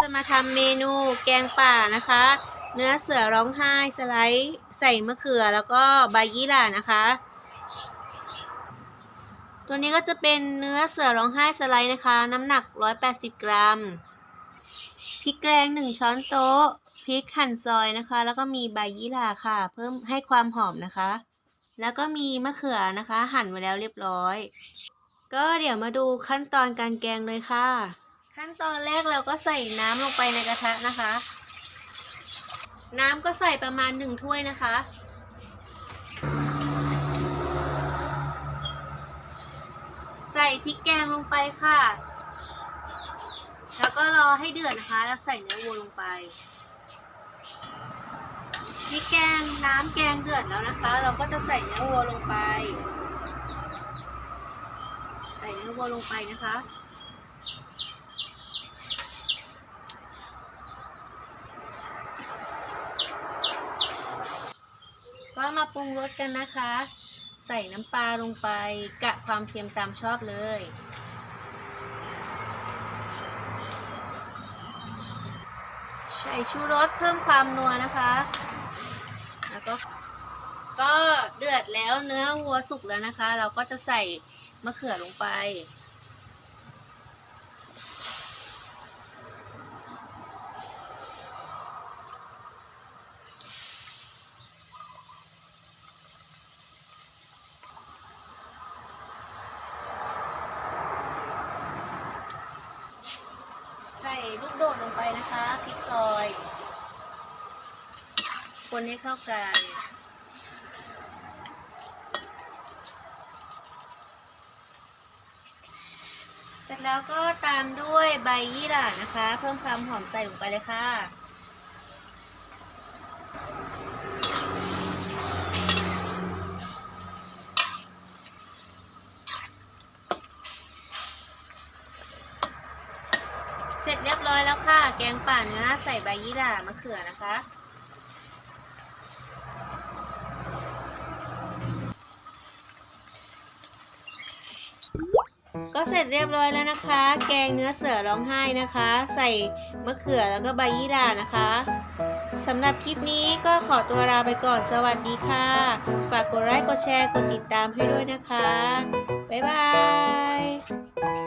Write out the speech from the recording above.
จะมาทำเมนูแกงป่านะคะ เนื้อเสือร้องไห้สไลด์ใส่มะเขือแล้วก็ใบยี่หร่านะคะ ตัวนี้ก็จะเป็นเนื้อเสือร้องไห้สไลด์นะคะ น้ำหนัก 180 กรัมพริกแกง1ช้อนโต๊ะพริกหั่นซอยนะคะ แล้วก็มีใบยี่หร่าค่ะ เพิ่มให้ความหอมนะคะ แล้วก็มีมะเขือนะคะ หั่นไว้แล้วเรียบร้อย ก็เดี๋ยวมาดูขั้นตอนการแกงเลยค่ะ ขั้นตอนแรกเราก็ใส่น้ำลงไปในกระทะนะคะ น้ำก็ใส่ประมาณหนึ่งถ้วยนะคะ ใส่พริกแกงลงไปค่ะ แล้วก็รอให้เดือดนะคะ แล้วใส่เนื้อวัวลงไปพริกแกงน้ำแกงเดือดแล้วนะคะ เราก็จะใส่เนื้อวัวลงไป ใส่เนื้อวัวลงไปนะคะ ก็ มาปรุงรสกันนะคะ ใส่น้ำปลาลงไปกะความเค็มตามชอบเลย ใส่ชูรสเพิ่มความนัวนะคะ แล้วก็ก็เดือดแล้วเนื้อวัวสุกแล้วนะคะ เราก็จะใส่มะเขือลงไป ใส่ ลูกโดดลงไปนะคะพริกซอย คนให้เข้ากันเสร็จแล้วก็ตามด้วยใบยี่หร่านะคะ เพิ่มความหอมใส่ลงไปเลยค่ะ เสร็จเรียบร้อยแล้วค่ะ แกงป่าเนื้อใส่ใบยี่หร่ามะเขือนะคะ ก็เสร็จเรียบร้อยแล้วนะคะ แกงเนื้อเสือร้องไห้นะคะ ใส่มะเขือแล้วก็ใบยี่หร่านะคะสำหรับคลิปนี้ก็ขอตัวลาไปก่อนสวัสดีค่ะ ฝากกดไลค์กดแชร์กดติดตามให้ด้วยนะคะ บ๊ายบาย